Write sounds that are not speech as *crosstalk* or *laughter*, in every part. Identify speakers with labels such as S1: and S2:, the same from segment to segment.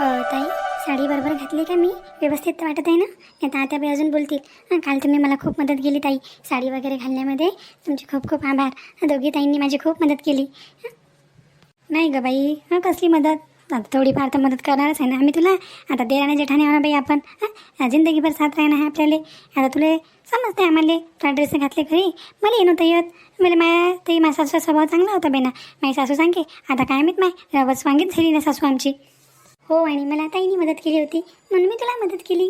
S1: ताई साडी बरोबर घातली का मी? व्यवस्थित वाटत आहे ना? नाही तर आता बाई अजून बोलतील. हां काल तुम्ही मला खूप मदत केली ताई साडी वगैरे घालण्यामध्ये. तुमचे खूप खूप आभार. दोघी ताईंनी माझी खूप मदत केली. नाही ग बाई हां कसली मदत? आता थोडीफार तर मदत करणारच आहे ना आम्ही तुला? आता देराने जेठाने आहो ना बाई आपण. हां जिंदगीभर साथ राहणार आहे आपल्याला. आता तुला समजते आम्हाला? तुला ड्रेस घातले घरी? मला येणं होतं येत. मला माया तरी माझ्या सासूचा स्वभाव चांगला होता बेना माझी सासू सांगे आता काय माहीत माय रवच वांगीत झाली ना सासू आमची. हो आणि मला ताईने मदत केली होती. म्हणून मी तुला मदत केली.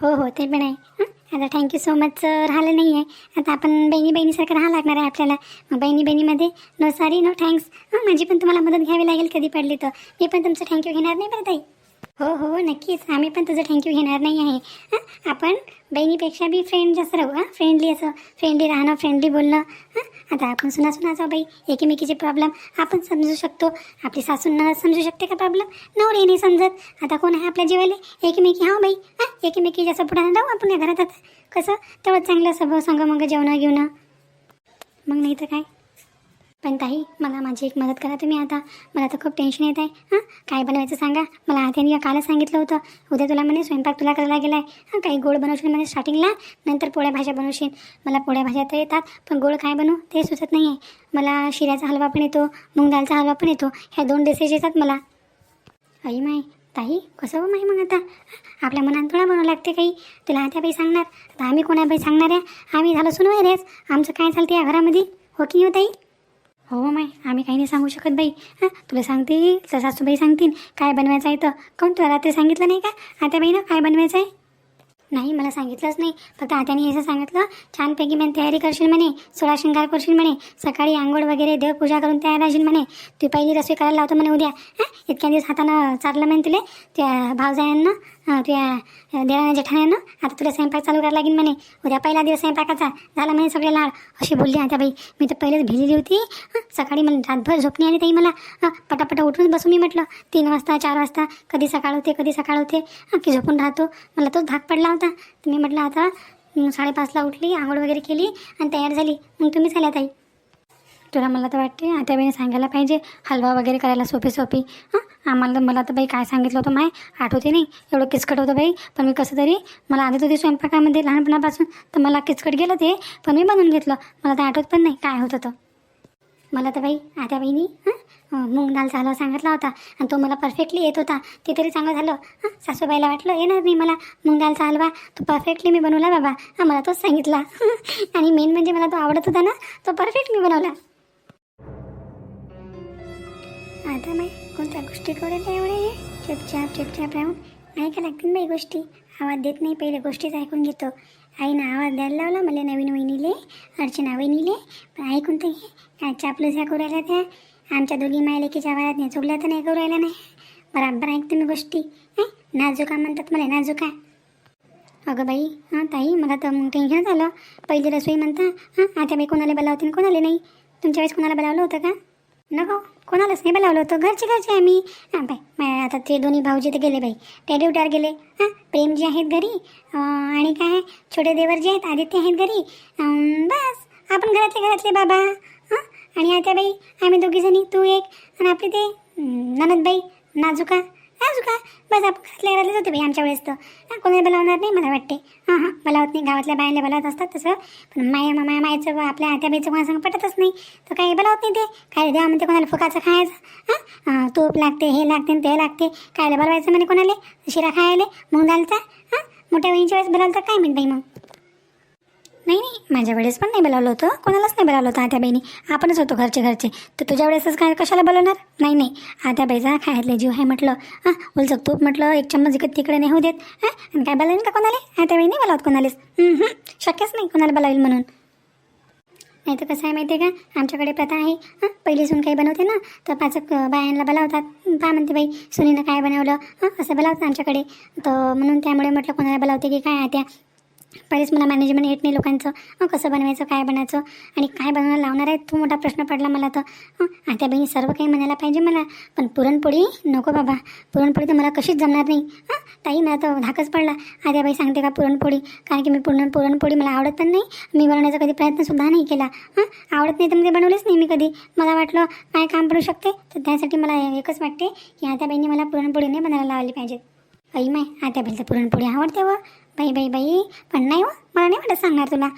S1: हो हो ते पण आहे. हां? आता थँक्यू सो मच राहिलं नाही आहे आता आपण बहिणी बहिणीसारखं राहावं लागणार आहे आपल्याला. मग बहिणी बहिणीमध्ये नो सॉरी नो थँक्स हां माझी पण तुम्हाला मदत घ्यावी लागेल कधी पडली तर. मी पण तुमचं थँक्यू घेणार नाही बरं ताई. हो, हो हो नक्कीच. आम्ही पण तुझं थँक्यू घेणार नाही आहे. हां आपण बहिणीपेक्षा बी फ्रेंड जास्त राहू हां फ्रेंडली असं फ्रेंडली राहणं फ्रेंडली बोलणं हां आता आपण सुना सुनाचा बाई. एकमेकीचे प्रॉब्लेम आपण समजू शकतो. आपली सासूंना समजू शकते का प्रॉब्लेम नवरी नाही समजत. आता कोण आहे आपल्या जीवाले? एकमेकी हा बाई. हां एकमेकी जसं पुढे राहू आपण या घरात आता कसं? तेवढं चांगलं सगळं संग मग जेवणं घेऊन मग नाही तर काय? पण ताई मला माझी एक मदत करा तुम्ही आता. मला तर खूप टेन्शन येत आहे. हां? काय बनवायचं सांगा? मला आत्याने कालच सांगितलं होतं. उद्या तुला म्हणे स्वयंपाक तुला करायला गेला आहे हां? काही गोड बनवशील म्हणे स्टार्टिंगला नंतर पोळ्या भाज्या बनवशील. मला पोळ्या भाज्या तर येतात पण गोड काय बनवू? ते सुचत नाही आहे मला शिऱ्याचा हलवा पण येतो मूग दालचा हलवा पण येतो. ह्या दोन डिशेस येतात मला. आई माय ताई कसं हो माही मग आता? आपल्या मनात थोडा बनवावं लागते काही. तुला आता बाई सांगणार? आता आम्ही कोणाबाई सांगणार आहे? आम्ही झालं सुनवाय रेस आमचं काय चालते या घरामध्ये? हो की नाही हो ताई? हो माय आम्ही काही नाही सांगू शकत बाई. हां तुला सांगतील तर सासूबाई सांगतील काय बनवायचं आहे तर. काऊन तुला रात्री सांगितलं नाही का? आता बाईनं काय बनवायचं आहे? नाही मला सांगितलंच नाही. फक्त आत्याने असं सांगितलं छानपैकी मी तयारी करशील म्हणे सोळा शृंगार करशील म्हणे सकाळी आंघोळ वगैरे देवपूजा करून तयार राहशील म्हणे. तू पहिली रसोई करायला लावतो म्हणे उद्या. हां इतक्या दिवस हातानं चाललं म्हणे तुले त्या भावजायांना त्या तुझ्या देवाने जेठाण्यानं आता तुला स्वयंपाक चालू करायला लागेल म्हणे. उद्या पहिला दिवस स्वयंपाकाचा. झाला म्हणे सगळे लाड. अशी बोलली आता बाई. मी तर पहिलेच भिलेली होती. सकाळी मला रातभर झोपणी आली ताई मला. पटापटा उठूनच बसू मी म्हटलं. तीन वाजता चार वाजता कधी सकाळ होते कधी सकाळ होते. की झोपून राहतो. मला तोच धाक पडला होता. तर मी म्हटलं आता साडेपाचला उठली आंघोळ वगैरे केली आणि तयार झाली. मग तुम्ही झाल्या ताई. तुला मला तर वाटते आता बाईने सांगायला पाहिजे हलवा वगैरे करायला सोपी सोपी. हां? आम्हाला तर मला तर बाई काय सांगितलं होतं माय? आठवते नाही एवढं किचकट होतं बाई. पण मी कसं तरी मला आधी होती स्वयंपाकामध्ये लहानपणापासून तर मला किचकट गेलं ते पण मी बनवून घेतलं. मला तर आठवत पण नाही काय होतं तर मला तर बाई आत्या बहिणी हां? मूग दालचा हलवा सांगितला होता. आणि तो मला परफेक्टली येत होता. ते तरी चांगलं झालं. हां? सासूबाईला वाटलं येणार नाही मला मूग दालचा हलवा तो परफेक्टली मी बनवला बाबा. हां मला तोच सांगितला. *laughs* आणि मेन म्हणजे मला तो आवडत होता ना तो परफेक्ट मी बनवला. आता माही कोणत्या गोष्टी करेल एवढे चुपचाप चुपचाप राहून ऐका लागतील बाई गोष्टी आवाज देत नाही पहिले गोष्टीच ऐकून घेतो आईनं आवाज द्यायला लावला मला नवीन वहिनीले अर्चना वहिनीले पण ऐकून तर घे काय चापलूस करू राहिल्या त्या आमच्या दोघी मायलेकीच्या आवाजात नाही चुकल्या तर नाही करू राहिल्या नाही बराबर ऐकते मी गोष्टी नाजुका म्हणतात मला नाजुका अगं बाई हां ताई मला तर मग टेन्शन झालं पहिले रसोई म्हणता हां आता बाई कोणाला बोलावते कोणाला नाही तुमच्या वेळेस कोणाला बोलावलं होतं का नको कोणालाच नाही बोलावलं होतं. घरचे घरचे आम्ही हां बाई आता ते दोन्ही भाऊजी तर गेले बाई. ते उटार गेले. हां प्रेम जे आहेत घरी आणि काय छोटे देवर जे आहेत आदित्य आहेत घरी. बस आपण घरातले घरातले बाबा. हां आणि आता बाई आम्ही दोघीजणी तू एक आणि आपली ते ननदबाई नाजुका. नाजुका बस आपण घरातल्या घरातलेच होते बाई आमच्या वेळेस तर. हां कोणाला बोलावणार नाही मला वाटते. हां हां बोलावत नाही. गावातल्या बायांना बोलावत असतात तसं. पण माया माया मायचं व आपल्या आत्याबाईचं कोणा सांग पटतच नाही. तर काही बोलावत नाही ते. काय देवा म्हणते कोणाला? फुकाचं खायचं. हां तूप लागते हे लागते ते लागते. कायला बोलवायचं म्हणे कोणाला? शिरा खायला मुंग दालचा. हां मोठ्या बहिणीच्या वेळेस बोलावलं तर काय म्हणत बाई मग? नाही नाही. माझ्या वेळेस पण नाही बोलावलं होतं. कोणालाच नाही बोलावलं होतं आत्या बहिणी आपणच होतो घरचे घरचे. तर तुझ्या वेळेसच काय कशाला बोलवणार? नाही नाही. आत्या बाईचा खायतले जीव आहे म्हटलं. हां बोलचं तूप म्हटलं एक चम्मच इकत तिकडे नाही होऊ देत. हां आणि काय बोलावेल का कोणाला? आत्या बाई नाही बोलावत कोणालाच. शक्यच नाही कोणाला बोलावेल म्हणून. नाही तर कसं आहे माहिती आहे का? आमच्याकडे प्रथा आहे. हां पहिली सून काही बनवते ना तर पाच एक बायांना बोलावतात. पहा म्हणते बाई सुनीनं काय बनवलं? हां असं बोलावतं आमच्याकडे. तर म्हणून त्यामुळे म्हटलं कोणाला बोलावते की काय आत्या? पहिलेच मला मॅनेजमेंट येत नाही लोकांचं. कसं बनवायचं काय बनायचं आणि काय बनवायला लावणार आहे तो मोठा प्रश्न पडला मला तर. आता बहिणी सर्व काही म्हणायला पाहिजे मला. पण पुरणपोळी नको बाबा. पुरणपोळी तर मला कशीच जमणार नाही. हां ताई मला तर धाकच पडला. आता बाई सांगते का पुरणपोळी? कारण की मी पूर्ण पुरणपोळी मला आवडत पण नाही. मी बनवण्याचा कधी प्रयत्नसुद्धा नाही केला. हां आवडत नाही तर मी ते बनवलेच नाही मी कधी. मला वाटलं काय काम पडू शकते? तर त्यासाठी मला एकच वाटते की आता मला पुरणपोळी नाही बनायला लावली पाहिजे आई माय आता बाईला पुरणपोळी आवडते व. बाई बाई बाई पण नाही हो. मला नाही वाटत सांगणार तुला.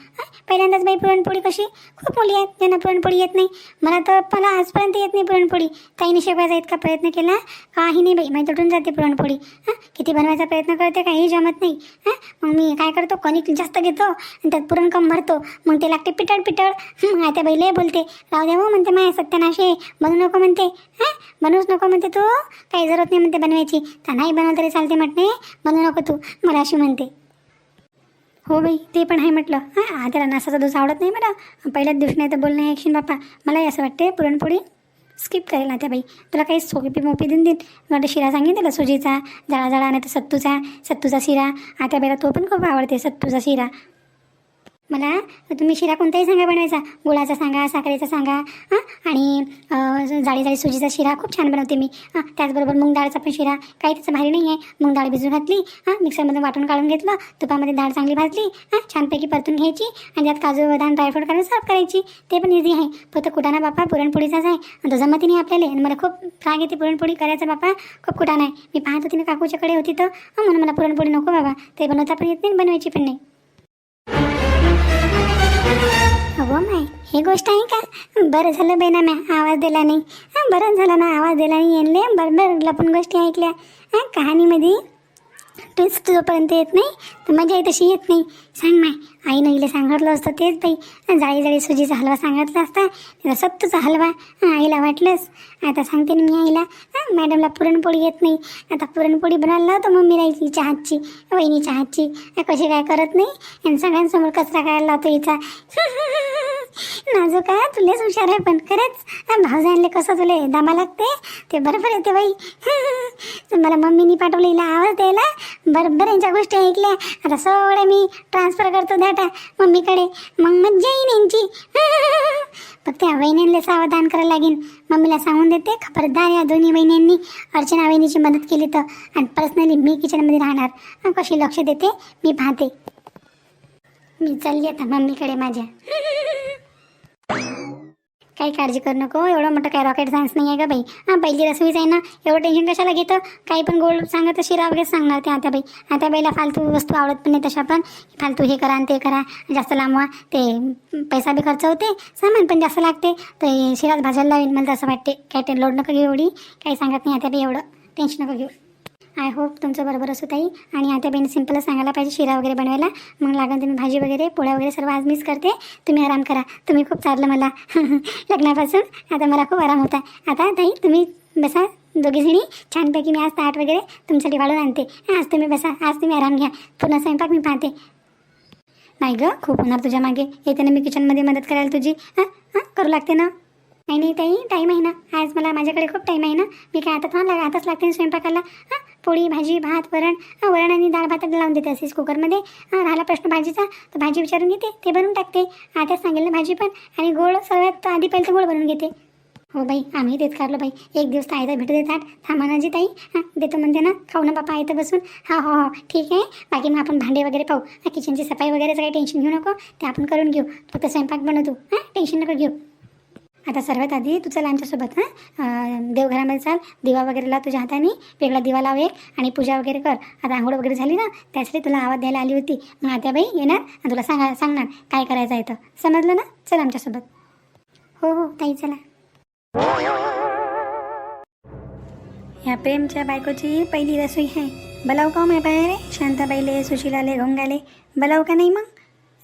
S1: पहिल्यांदाच बाई पुरणपोळी कशी? खूप मुली आहेत ज्यांना पुरणपोळी येत नाही. मला तर मला आजपर्यंत येत नाही पुरणपोळी. ताईने शिकवायचा इतका प्रयत्न केला काही नाही बाई माझी तुटून जाते पुरणपोळी. हां किती बनवायचा प्रयत्न करते काही जमत नाही. हां मग मी काय करतो? कणिक जास्त घेतो आणि त्यात पुरण कम भरतो. मग ते लागते पिटळ पिटळ त्या आता बाई लय बोलते राहू द्या हो म्हणते माय सत्यानाशे बनू नको म्हणते. हां बनवूच नको म्हणते तू. काही जरूरत नाही म्हणते बनवायची. तर नाही बनवलं तरी चालते म्हटणे बनवू नको तू मला अशी म्हणते. हो बाई ते पण आहे म्हटलं. हां आधीला नासाचा डोसा आवडत नाही मला पहिल्याच दिवशी नाही तर बोलणं ऐकशील बाप्पा मलाही असं वाटते पुरणपोळी. स्किप करेल आता बाई. तुला काही सोपी मोपी देऊन देईन. वाटतं शिरा सांगेन त्याला सुजीचा जळा जळा नाही तर सत्तूचा सत्तूचा शिरा. आता बाईला तो पण खूप आवडते सत्तूचा शिरा. मला तुम्ही शिरा कोणताही सांगा बनवायचा. गुळाचा सांगा साखरेचा सांगा हां? आणि जाळी जाळी सुजीचा शिरा खूप छान बनवते मी हां? त्याचबरोबर मूग डाळचा पण शिरा. काही त्याचं भारी नाही आहे मूग डाळ भिजून घातली हां? मिक्सरमध्ये वाटून काढून घेतलं तुपामध्ये डाळ चांगली भाजली हां? छानपैकी परतून घ्यायची आणि त्यात काजू बदाम ड्रायफ्रूट काढून सर्व करायची. ते पण इझी आहे. फक्त कुटाणा बापा पुरणपोळीचाच आहे. आणि तो जमती नाही आपल्याला. आणि मला खूप राग येते पुरणपोळी करायचा बापा. खूप कुटाणा आहे. मी पाहत होती ना काकूच्याकडे होती तर. म्हणून मला पुरणपोळी नको बाबा. ते बनवता पण येत नाही बनवायची पण नाही. ही गोष्ट आहे का? बरं झालं बाई ना म्या आवाज दिला नाही. हां बरं झालं ना आवाज दिला नाही येणले. बरं बरं लपून गोष्टी ऐकल्या. हां कहाणीमध्ये तूच जोपर्यंत येत नाही तर मजा तशी येत नाही. सांग माय आईनं इले सांगितलं असतं तेच बाई. जाळी जाळी सुजीचा हलवा सांगितला असता त्याला सत्तूचा हलवा आईला वाटलंच. आता सांगते ना मी आईला हां मॅडमला पुरणपोळी येत नाही. आता पुरणपोळी बनवायला लावतो मम्मी राहायची चहाची वहिनी चहाची. कशी काय करत नाही? आणि सगळ्यांसमोर कचरा करायला लावतो हिचा. *laughs* नाजूक आहे तुलेच हुशार आहे पण खरंच भाऊ कसं तुले दामा लागते? ते बरोबर येते बाई. *laughs* मला मम्मीनी पाठवलं हिला आवाज द्यायला. बरोबर यांच्या गोष्टी ऐकल्या. आता सगळ्या मी ट्रान्सफर करतो डाटा मम्मीकडे. मग मज्जा येईन यांची. *laughs* फक्त त्या वहिन्यांना सावधान करायला लागेल मम्मीला सांगून देते खबरदार या दोन्ही वहिन्यांनी अर्चना वहिनीची मदत केली तर. आणि पर्सनली मी किचनमध्ये राहणार. कशी लक्ष देते? मी पाहते. मी चालली आता मम्मीकडे माझ्या. *laughs* काही काळजी करू नको एवढं मोठं काय रॉकेट सायन्स नाही आहे का बाई. हां पहिली रसोईच आहे ना एवढं टेन्शन कशाला घेतं? काही पण गोड सांगत तर शिरा वगैरे सांगणार ते आता बाई आता बाईला फालतू वस्तू आवडत पण नाही तशा पण. फालतू हे करा आणि ते करा जास्त लांबवा ते पैसा बी खर्च होते सामान पण जास्त लागते. तर शिराच भाजायला लावेल मला तसं वाटते काय ते लोड नको घेऊ एवढी. काही सांगत नाही आता बाई एवढं. टेन्शन नको घेऊ. आय होप तुमचं बरोबर असू ताई. आणि आता बेन सिम्पलच सांगायला पाहिजे शिरा वगैरे बनवायला. मग लागेल तुम्ही भाजी वगैरे पोळ्या वगैरे सर्व आज मीच करते. तुम्ही आराम करा. तुम्ही खूप चाललं मला. *laughs* लग्नापासून आता मला खूप आराम होता आता ताई तुम्ही बसा दोघीजणी छानपैकी मी आज ताट वगैरे तुमच्यासाठी वाढून आणते. आज तुम्ही बसा आज तुम्ही आराम घ्या. पूर्ण स्वयंपाक मी पाहते. नाही गं खूप होणार तुझ्या मागे. येते ना मी किचनमध्ये मदत करायला तुझी. हां हां करू लागते ना? नाही नाही ताई टाईम आहे ना. आज मला माझ्याकडे खूप टाईम आहे ना. मी काय आता थांब लाग आताच लागते स्वयंपाकाला. हां पोळी भाजी भात वरण वरण आणि डाळ भात लावून देते असेच कुकरमध्ये. राहिला प्रश्न भाजीचा तर भाजी विचारून घेते ते बनवून टाकते. आता सांगेल ना भाजी पण आणि गोड सर्वात आधी पहिले तर गोड बनवून घेते. हो बाई आम्ही तेच काढलो बाई. एक दिवस तर भेटू देतात थांबा ना जी ताई हां देतो म्हणते ना खाऊ ना बापा आयतं बसून. हा हो हो ठीक आहे. बाकी मग आपण भांडे वगैरे पाहू. किचनची सफाई वगैरेचं काही टेन्शन घेऊ नको. ते आपण करून घेऊ. फक्त स्वयंपाक बनवतो. हां टेन्शन नको घेऊ. आता सर्वात आधी तू चल आमच्यासोबत हां देवघरामध्ये चाल दिवा वगैरे लाव तुझ्या हाताने वेगळा दिवा लाव एक आणि पूजा वगैरे कर. आता आंघोळ वगैरे झाली ना त्यासाठी तुला आवाज द्यायला आली होती. मग आता बाई येणार आणि तुला सांगा सांगणार काय करायचं आहे तर. समजलं ना? चल आमच्यासोबत. हो हो ताई चला. ह्या प्रेमच्या बायकोची पहिली रसोई आहे. बलाव का हो माय बाहेर शांताबाईले सुशिलाले घोंगाले. बलाव का नाही मग?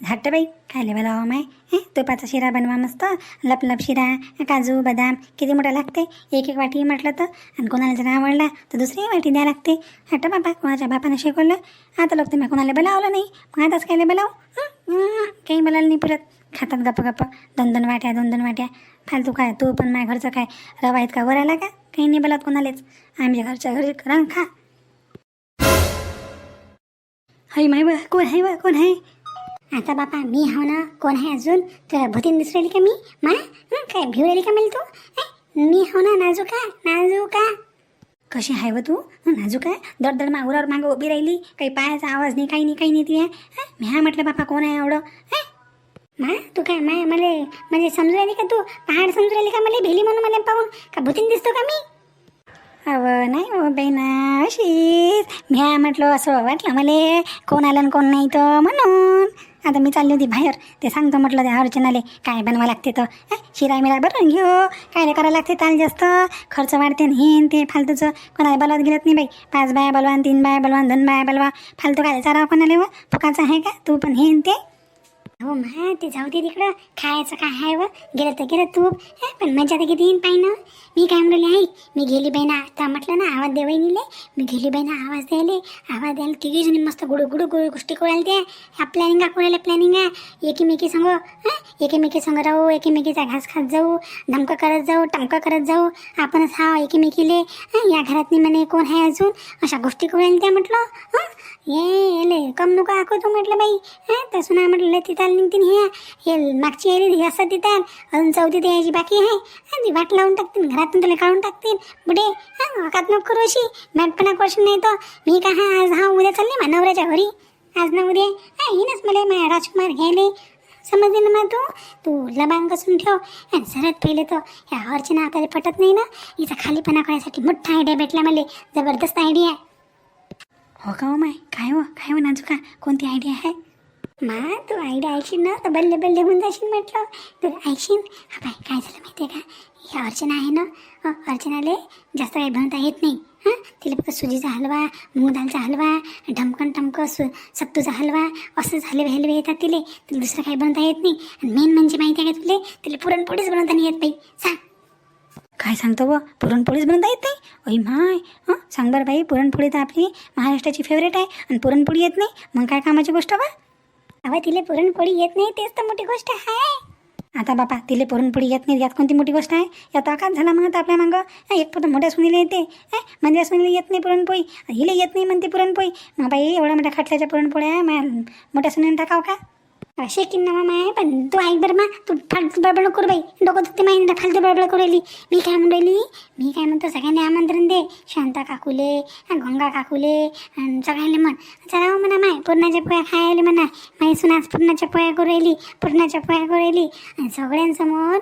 S1: हट्टबाई खायला बलाव माय. हे तुपाचा शिरा बनवा मस्त. लप लप शिरा काजू बदाम किती मोठा लागते एक एक वाटी म्हटलं तर. आणि कोणाला जर आवडला तर दुसरी वाटी द्या लागते. हट्ट बाबा कोणाच्या बापानं शिकवलं? आता लोक तुम्ही कोणाला बोलावलं नाही. मग आताच खायला बोलाव काही बोलायला नाही पुरत. खातात गप्प गप्प. दोन दोन वाट्या दोन दोन वाट्या. फालतू काय? तू पण माझ्या घरचं काय? रवा आहेत का वर आला का? काही नाही बोलत कोणालाच. आमच्या घरच्या घरी रंग खा. हाय माय बा कोण आहे बा कोण आहे आता बापा मी हाव ना कोण आहे अजून? तुला भूतीन दिसलेली राहिली का मी मा काय भिवलेली राहिली का मला तू? मी हाव ना नाजूका नाजूका. कशी आहे व तू? नाजू नाजूक आहे मागुरावर मागं उभी राहिली. काही पायाचा आवाज नाही काही नाही काही नाही ती आहे मी हा म्हटलं बापा कोण आहे एवढं? मा तू काय माय मला म्हणजे समजू राहिली का तू? पहाड समजू राहिली का मला? भेली म्हणून मला पाहून. का भूतीन दिसतो का मी? अव नाही हो बहिणा अशीच. म्या म्हटलं असं वाटलं मला. कोण आलं कोण नाही तर म्हणून. आता मी चालली होती बाहेर. ते सांगतो म्हटलं त्या अर्चनाले काय बनवा लागते तर हं, शिरा मिरा बरं घेऊ. काय नाही करायला लागते ताल जास्त? खर्च वाढते न हेन ते फालतूचं. कोणाला बोलवत गेलत नाही बाई. पाच बाया बलवान तीन बाया बलवान दोन बाया बलवा. फालतू काय चारा कोणाला व? फुकाचं आहे का? तू पण हेन ते? हो मा ते जाऊ दे तिकडं. खायचं काय आहे व? गेलं तर गेलं तूप हं, पण मजा तर किती येईन पाय ना. मी काय म्हणले आहे मी गेली बाई ना. आता म्हटलं ना आवाज दे वहिनीले. मी गेली बाई ना आवाज द्यायले. आवाज द्यायला तिघी जणी मस्त गुडू गुडू गुडू गोष्टी कोळायला द्या. ह्या प्लॅनिंग कोणाला प्लॅनिंग आहे एकीमेकी सांगू हां एकीमेकी संग राहू एकीमेकीचा घास खात जाऊ धमकं करत जाऊ टमकं करत जाऊ. आपणच हा एकीमेकीले. या घरातनी म्हणे कोण आहे अजून? अशा गोष्टी कोळायला त्या म्हटलं. हां ये ले कम नको आको तू म्हटलं बाई. हा तसं ना म्हटलं तिथं निघतीन हे. हे मागची यायली हे असं तिथं अजून चौथी ते यायची बाकी आहे. ती वाट लावून टाकतील घरातून तुला काढून टाकतील बुडे हां वाकात नको करू अशी. मॅटपणा क्वेश्चन नाही तो. मी का हा आज हा उद्या चालले मा नवऱ्याच्या घरी? आज ना उद्या? हा येईनच मला मा राजकुमार घ्यायले. समजले ना मग तू? तू लबान कसून ठेव. आणि सरत पहिले तर ह्या अर्चना आपल्याला पटत नाही ना? हिचा खालीपणा करायसाठी मोठा आयडिया भेटला मला. जबरदस्त आयडिया आहे हो का हो माय? काय हो? काय हो नाजुका कोणती आयडिया आहे? मा तू आयडिया ऐकशील ना? तर बल्ले बल्ले होऊन जाशील म्हटलं. तू ऐकशील? हा बाय काय झालं माहिती आहे का? ही अर्चना आहे ना? अ, अर्चनाले जास्त काही बनवता येत नाही. हां तिला फक्त सुजीचा हलवा मूग दालचा हलवा ढमकन टमकं सु सत्तूचा हलवा असं झाले हलवे येतात तिले. तिला दुसरं काही बनवता येत नाही. आणि मेन म्हणजे माहिती आहे का तुले? तिला पुरणपोळीच बनवता नाही येत बाई. सांग. काय सांगतो व पुरणपोळीच बनता येत नाही? ओय माय हं? सांग बरं बाई पुरणपोळी तर आपली महाराष्ट्राची फेवरेट आहे आणि पुरणपोळी येत नाही. मग काय कामाची गोष्ट बा अवा तिला पुरणपोळी येत नाही तेच तर मोठी गोष्ट आहे. आता बापा तिले पुरणपोळी येत नाही यात कोणती मोठी गोष्ट आहे? यात आकाश झाला मग आता आपल्या मागं. एक पण मोठ्या सुनीला येते. हं, म्हणजे सुनीला येत नाही पुरणपोळी. हिला येत नाही म्हणते पुरणपोळी. मग बाई एवढ्या मोठ्या खाटल्याच्या पुरणपोळ्या मा मोठ्या सुनीने टाकाव का? असे की ना माय पण तू ऐक बरं मा तू फालतू बडबड करू बाई. डोकं दुखते माहिती फालतू बडबड करू राहिली. मी काय म्हणून राहिली? मी काय म्हणतो सगळ्यांनी आमंत्रण दे. शांता काकूले गंगा काकूले आणि सगळ्यांना म्हण. चला हो म्हणा माय पुरणाच्या पोया खायला म्हणा. माई सुनास पुरणाच्या पोया करू राहिली पुरणाच्या पोया करू राहिली. आणि सगळ्यांसमोर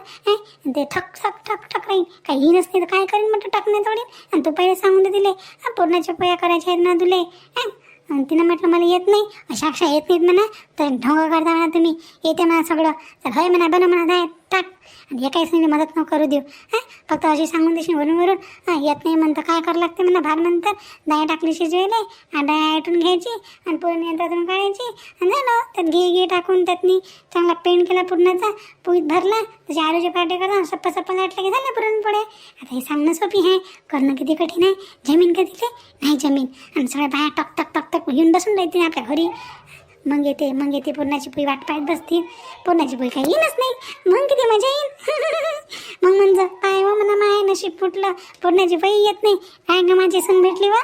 S1: ते ठक ठक ठक ठक राहील काही नसते तर काय करीन म्हटलं टाकण्यात तोडीन आणि तू पहिले सांगून दिले. पुरणाच्या पोया करायच्या आहेत ना तुले आणि तिनं म्हटलं मला येत नाही. अशा अक्षा येत नाहीत म्हणा. तर ढोंगा करता म्हणा तुम्ही. येते म्हणा सगळं. तर होय म्हणा बनव म्हणा दाय टाक. आणि एकाच नाही मदत न करू देऊ. हां? फक्त अशी सांगून देशील वरून वरून. हां येत नाही म्हणतं काय करावं लागते म्हणा? भात नंतर डाळ टाकली शिजवायला आणि डाळ आटून घ्यायची आणि पूर्ण यंत्रातून काढायची. आणि झालं त्यात घे घे टाकून त्यातनी चांगला पेंट केला पूर्णाचा पोळीत भरला त्याचे आलूचे पाटे करा सप्पा सप्पा लाटले की झालं पुरणपोळे. आता हे सांगणं सोपी आहे करणं किती कठीण आहे जमीन का तिथे नाही जमीन. आणि सगळ्या बाया टक टक टक टक येऊन बसून राहते आपल्या घरी. मग येते मग येते पुरणाची पोळी वाट पाहत बसतील पुरणाची पोळी काही येईनच नाही. मग किती मजा येईल. *laughs* मग म्हणजे काय हो, व म्हणा माय नशीब फुटलं. पुरणाची पोळी येत नाही. काय ग माझी सण भेटली वा?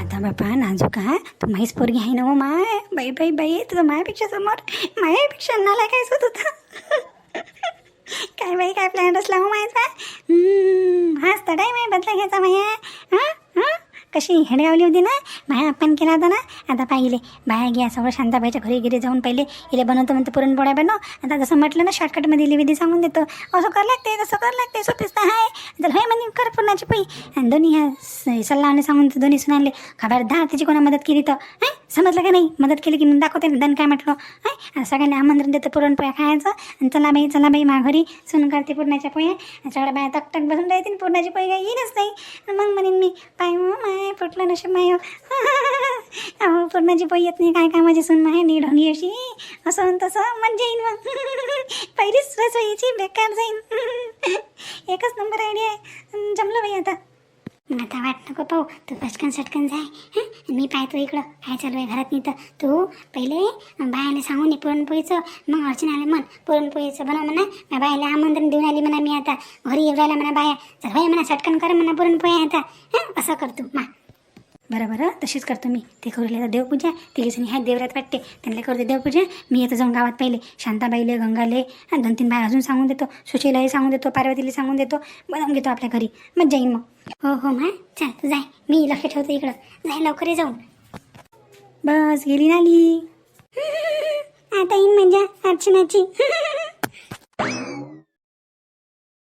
S1: आता बापा नाजू का तू माहीच पोरगी आहे ना हो माय. बाई बाई बाई तुझं मायापेक्षा समोर. मायापेक्षा नाला काय होत होता? *laughs* काय बाई काय प्लॅन असला हो मायचा? हाच तर आहे माय बदला घ्यायचा माया. हां हां? कशी हेडगावली होती ना? बाया आपण केला होता ना? आता पाहिले. बाया घ्या सगळं शांताबाईच्या घरी गिरी जाऊन पहिले. इले बनवतो म्हणतो पुरणपोळ्या बनव. आता जसं म्हटलं ना शॉर्टकटमध्ये इले विधी सांगून देतो. असं कर लागते तसं कर लागते सोपीच तर आहे तर होय म्हणे कर पुरणाची पोळी. आणि दोन्ही ह्या स- सल्लाने सांगून दोन्ही सुनाले. खबरदार त्याची कोणा मदत केली तर? हां? समजलं का नाही? मदत केली की मग दाखवते ना. दन काय म्हटलं? हाय सगळ्यांना सगळ्यांनी आमंत्रण देतं पुरणपोळ्या खायचं. आणि चला बाई चला बाई मा घरी. सून करते पुरणाच्या पोळ्या. सगळ्या बाया तकटक बसून राहतील. पुरणाची पोळी काही येईलच नाही. मग म्हणेन मी पाय माय. माय फुटलं नशीब माय हो. अहो पुरणाची पोळी येत नाही. काय काय माझी सून माय नीड ढोंगी अशी. असं आणि तसं मजा येईन मग. *laughs* पहिलीच रसोईची बेकार जाईन. *laughs* एकच नंबर आयडिया आहे. जमलं बाई आता. आता वाट नको पाहू. तू पटकन सटकन जाय हां? मी पाहतो इकडं. काय चालू आहे घरात नाही तर तू पहिले बायाने सांगून ये पुरणपोळीचं. मग अर्चनाला म्हण पुरणपोळीचं बनव म्हणा. मी बायाला आमंत्रण देऊन आली म्हणा मी आता. घरी येऊ राहिला म्हणा बाया. चल होय म्हणा सटकन कर म्हणा पुरणपोळी आता. हं? असं कर तू. मा बरं बरं. तशीच करतो मी. ते करू लागलं देवपूजा. तिघीजणी ह्या देवरात वाटते. त्यांना करते देवपूजा. मी येतो जाऊन गावात पहिले. शांताबाईले गंगाले. दोन तीन बाय अजून सांगून देतो. सुशीलाही सांगून देतो. पार्वतीला सांगून देतो. बनवून घेतो आपल्या घरी. मग जाईन मग. हो हो माय चल तू जाय. मी लक्ष ठेवतो इकडं. जाय लवकर ये जाऊन. बस गेली नाली. आता येईन म्हणजे अर्चनाची.